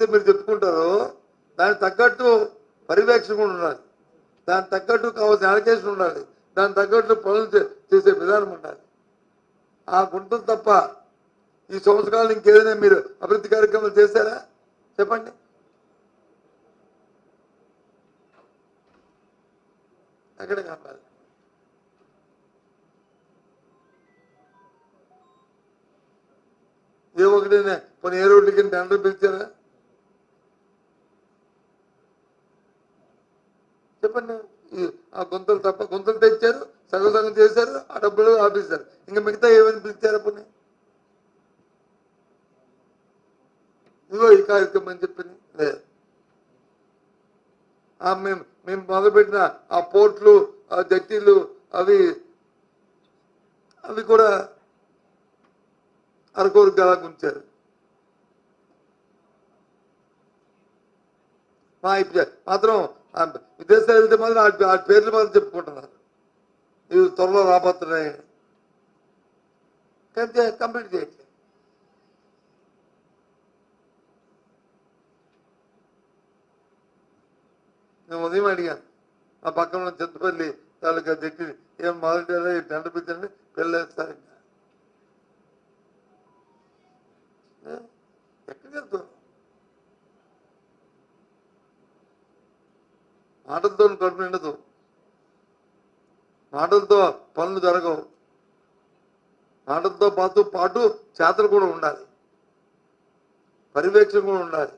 ఏదైతే మీరు చెప్పుకుంటారో. దానికి తగ్గట్టు పర్యవేక్షణ ఉండాలి. దానికి తగ్గట్టు కావాల్సిన అలకేషన్ ఉండాలి. దానికి తగ్గట్టు పనులు చేసే విధానం ఉండాలి. ఆ గుంటలు తప్ప ఈ సంవత్సరాలు ఇంకేదైనా మీరు అభివృద్ధి కార్యక్రమాలు చేశారా? చెప్పండి. ఎక్కడ కావాలి? ఏ ఒకటి పోనీ ఏ రోడ్లకి టెండర్ పిలిచారా? చెప్పండి ఆ గుంతలు తప్ప గుంతలు తెచ్చారు సగం సగం చేశారు ఆ డబ్బులు ఆపేశారు. ఇంకా మిగతా ఏమని పిలిచారు పోనీ? ఇదిగో ఈ కార్యక్రమం అని చెప్పింది లేదు మేము మేము మొదలుపెట్టిన ఆ పోర్ట్లు ఆ జట్టీలు అవి అవి కూడా అరకొరకు గలా ఉంచారు. మా ఇప్పుడు మాత్రం విదేశాలు వెళ్తే మాత్రం ఆ- ఆ పేర్లు మాత్రం చెప్పుకుంటున్నారు. ఇవి త్వరలో రాబోతున్నాయి. కానీ కంప్లీట్ చేయట్లేదు. నేను ఉదయం అడిగాను ఆ పక్కన ఉన్న చింతపల్లి తాలూకా దిక్కి ఏం మొదటి ఈ పిచ్చండి పెళ్ళేస్తారు ఇంకా ఎక్కడికి వెళ్తావు? మాటలతో కడుపు నిండదు. మాటలతో పనులు జరగవు. మాటలతో పాటు పాటు చేతలు కూడా ఉండాలి. పర్యవేక్షణ కూడా ఉండాలి.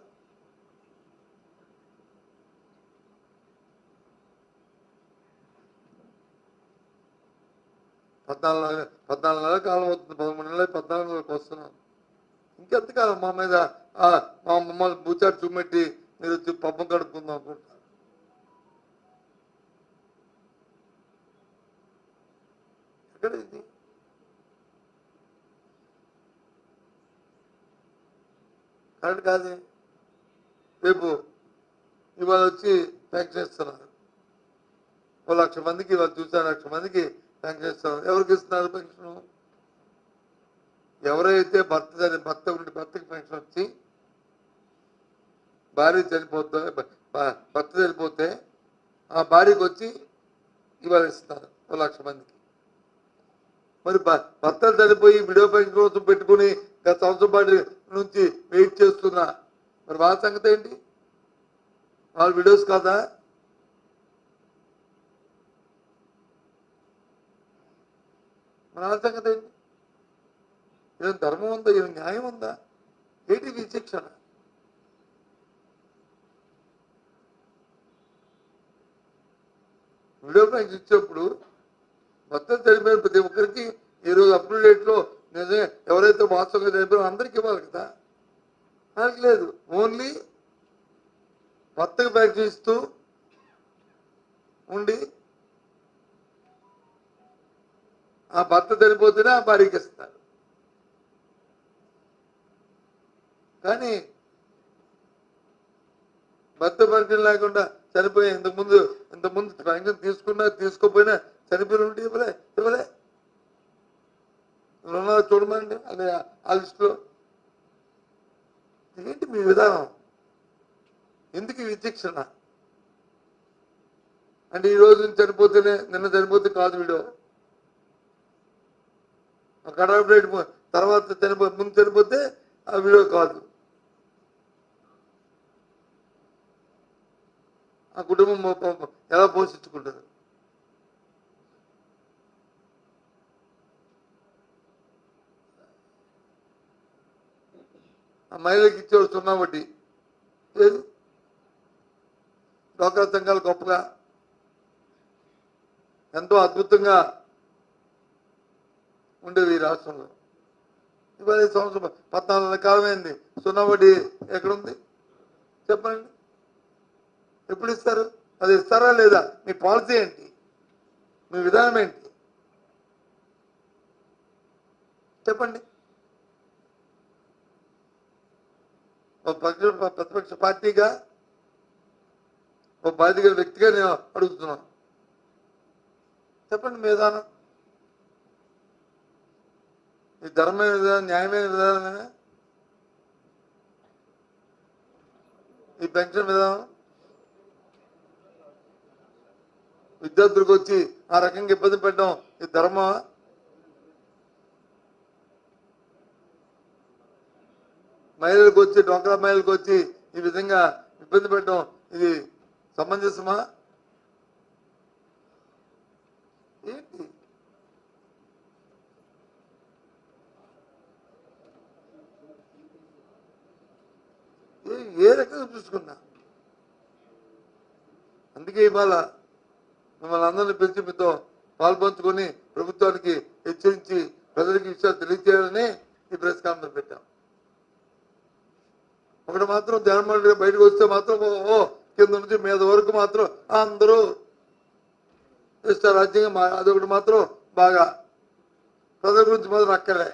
పద్నాలుగు పద్నాలుగు నెలల కాలం అవుతుంది. పదమూడు నెలలు పద్నాలుగు నెలలకు వస్తున్నాం. ఇంకెంతకాలం మా మీద మా మమ్మల్ని బూచాటు చూపెట్టి మీరు వచ్చి పబ్బం కడుక్కుందాం ఎక్కడ ఇది కరెక్ట్ కాదే? రేపు ఇవాళ వచ్చి పెన్షన్ చేస్తున్నారు. ఓ లక్ష మందికి ఇవాళ చూసారు లక్ష మందికి పెన్షన్ చేస్తున్నారు. ఎవరికి ఇస్తున్నారు పెన్షన్? ఎవరైతే భర్త చని భర్త ఉండి భర్తకి పెన్షన్ వచ్చి భార్య చనిపోతే భర్త చనిపోతే ఆ భార్యకు వచ్చి ఇవాళ ఇస్తున్నారు. ఓ లక్ష మందికి. మరి భర్తలు చనిపోయి విడియో కోసం పెట్టుకుని గత సంవత్సరం పాటు నుంచి వెయిట్ చేస్తున్నా. మరి వాళ్ళ సంగతి ఏంటి? వాళ్ళ విడోస్ కాదా? మరి వాళ్ళ సంగతి ఏంటి? ఏం ధర్మం ఉందా? ఏం న్యాయం ఉందా? ఏంటి విచక్షణ వీడియో బ్యాంక్ ఇచ్చేప్పుడు మొత్తం చనిపోయిన ప్రతి ఒక్కరికి ఈ రోజు అప్రూవ్ డేట్లో నిజమే ఎవరైతే వాస్తవంగా చనిపోయారో అందరికి ఇవ్వాలి కదా? వాళ్ళకి లేదు. ఓన్లీ భర్తకు బ్యాంక్ ఉండి ఆ భర్త చనిపోతేనే ఆ భార్యకి ఇస్తారు. కానీ భర్త పరిచయం లేకుండా చనిపోయి ఇంతకుముందు ఇంతకుముందు పెన్షన్ తీసుకున్నా తీసుకోపోయినా చనిపోయిన ఉంటే ఇవ్వలే ఇవ్వలే ఉన్నదో చూడమండి అదే ఆ లిస్టులో. ఏంటి మీ విధానం? ఎందుకు విచక్షణ? అంటే ఈ రోజు చనిపోతేనే నిన్న చనిపోతే కాదు వీడు. కట్ ఆఫ్ డేట్ తర్వాత చనిపో ముందు చనిపోతే ఆ వీడియో కాదు. ఆ కుటుంబం ఎలా పోషించుకుంటారు ఆ మహిళకి ఇచ్చేవాడు సున్నా వడ్డీ. లేదు. డోక్రా సంఘాలు గొప్పగా ఎంతో అద్భుతంగా ఉండేవి ఈ రాష్ట్రంలో. ఇవాళ సంవత్సరం పద్నాలుగు నెలల కాలమైంది సున్నా వడ్డీ ఎక్కడుంది? చెప్పండి. ఎప్పుడు ఇస్తారు? అది ఇస్తారా లేదా? మీ పాలసీ ఏంటి? మీ విధానం ఏంటి? చెప్పండి ఒక పక్ష ప్రతిపక్ష పార్టీగా ఒక బాధ్యత గల వ్యక్తిగా నేను అడుగుతున్నాను చెప్పండి మీ విధానం. ఈ ధర్మమైన విధానం న్యాయమైన విధానమేనా ఈ పెన్షన్ విధానం? విద్యార్థులకు వచ్చి ఆ రకంగా ఇబ్బంది పెట్టడం ఇది ధర్మమా? మహిళలకు వచ్చి డోక్రా మహిళలకు వచ్చి ఈ విధంగా ఇబ్బంది పెట్టడం ఇది సమంజసమా? ఏంటి? ఏ- ఏ రకంగా చూసుకున్నా? అందుకే ఇవాళ మిమ్మల్ని అందరినీ పిలిచి మీతో పాల్పంచుకొని ప్రభుత్వానికి హెచ్చరించి ప్రజలకు విషయాలు తెలియజేయాలని ఈ ప్రెస్ కాన్ఫరెన్స్ పెట్టాం. ఒకటి మాత్రం జగన్మోహన్ రెడ్డి బయటకు వస్తే మాత్రం ఓ కింద నుంచి మీద వరకు మాత్రం అందరూ ఇష్ట రాజ్యంగా మా అదొకటి మాత్రం బాగా ప్రజల గురించి మాత్రం అక్కలే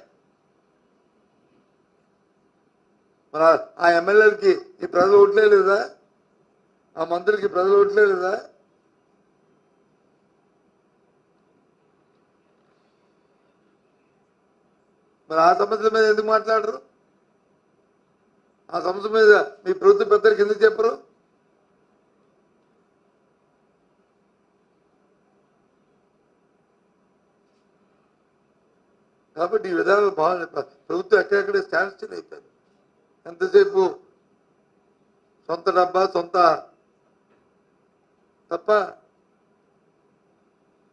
మన ఆ- ఆ ఎమ్మెల్యేలకి ఈ ప్రజలు ఓట్లే లేదా? ఆ మంత్రులకి ప్రజలు ఓట్లే లేదా? మరి ఆ సమస్యల మీద ఎందుకు మాట్లాడరు? ఆ సంస్థ మీద మీ ప్రభుత్వ పెద్దలకు ఎందుకు చెప్పరు? కాబట్టి ఈ విధానాలు బాగా ప్రభుత్వం ఎక్కడెక్కడ స్టాండ్ స్టిల్ అయిపోయింది ఎంతసేపు సొంత డబ్బా సొంత తప్ప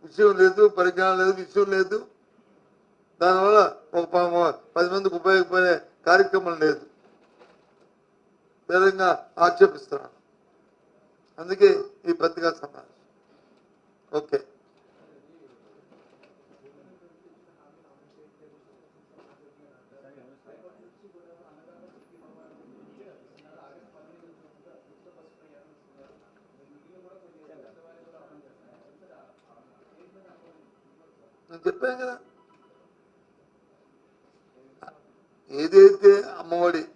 విషయం లేదు పరిజ్ఞానం లేదు విషయం లేదు. దానివల్ల ఒక పది మందికి ఉపయోగపడే కార్యక్రమం లేదు. విధంగా ఆక్షేపిస్తున్నాను. అందుకే ఈ పత్రికా సమావేశం. ఓకే. నేను చెప్పాను కదా. ఏదైతే అమ్మఒడి